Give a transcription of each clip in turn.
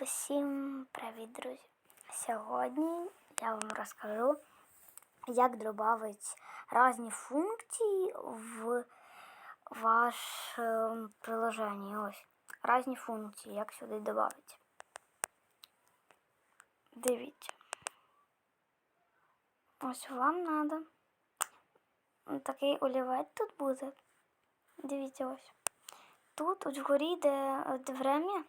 Всім привіт, друзі! Сьогодні я вам розкажу, як додати різні функції в ваше приложення. Ось різні функції, як сюди додати. Дивіться. Ось вам треба. Такий олівець тут буде. Дивіться ось. Тут от вгорі от время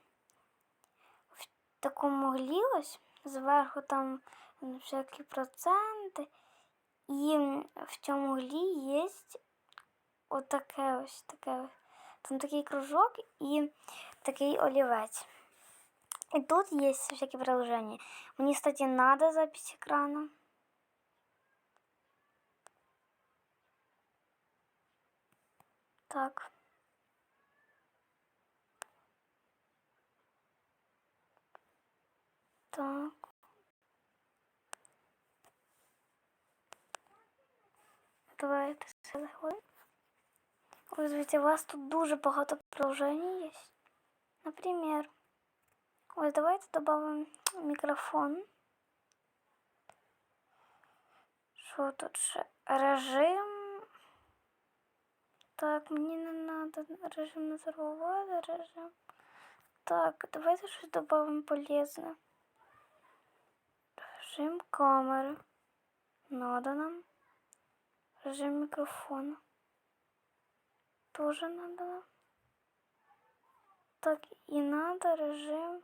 такому углі ось, зверху там всякі проценти. І в цьому углі є отаке ось таке. ось. Там такий кружок і такий олівець. І тут є всякі приложення. Мені, кстати, надо запись екрана. Так. Так. Давайте все заходимо. Ось дивіться, у вас тут дуже багато приложень є. Наприклад, ось давайте додамо мікрофон. Що тут ще? Режим. Так, мені не треба режим не забувати, режим. Так, давайте щось додамо полезне. Режим камери. Надо нам. Режим микрофона. Тоже надо нам. Так, і надо режим.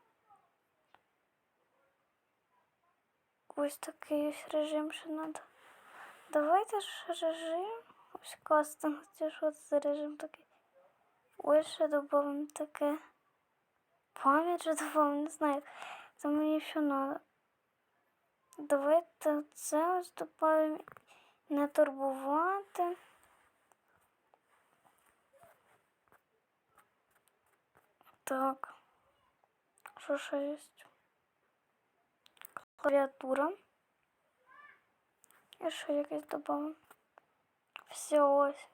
Ось такий ось режим ще надо. Давайте ж режим. Ось кастинг. Це що це за режим такий? Ось ще додамо таке. Пам'ять же додамо, не знаю. Це мені що надо. Давайте це ось додаємо. Не турбувати. Так. Що ще є? Клавіатура. І ще якесь додамо. Все ось.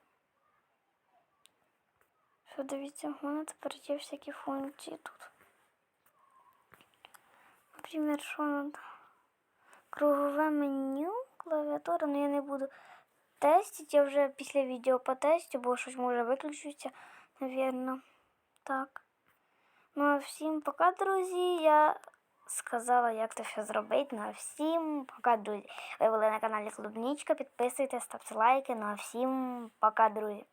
Що дивіться, у мене тепер є всякі функції тут. Наприклад, що надо? Кругове меню, клавіатура, ну я не буду тестити, я вже після відео потестю, бо щось може виключитися, навірно. Так. Ну а всім пока, друзі. Я сказала, як це все зробити. Ну а всім пока, друзі. Ви були на каналі Клубнічка. Підписуйтесь, ставте лайки. Ну а всім пока, друзі.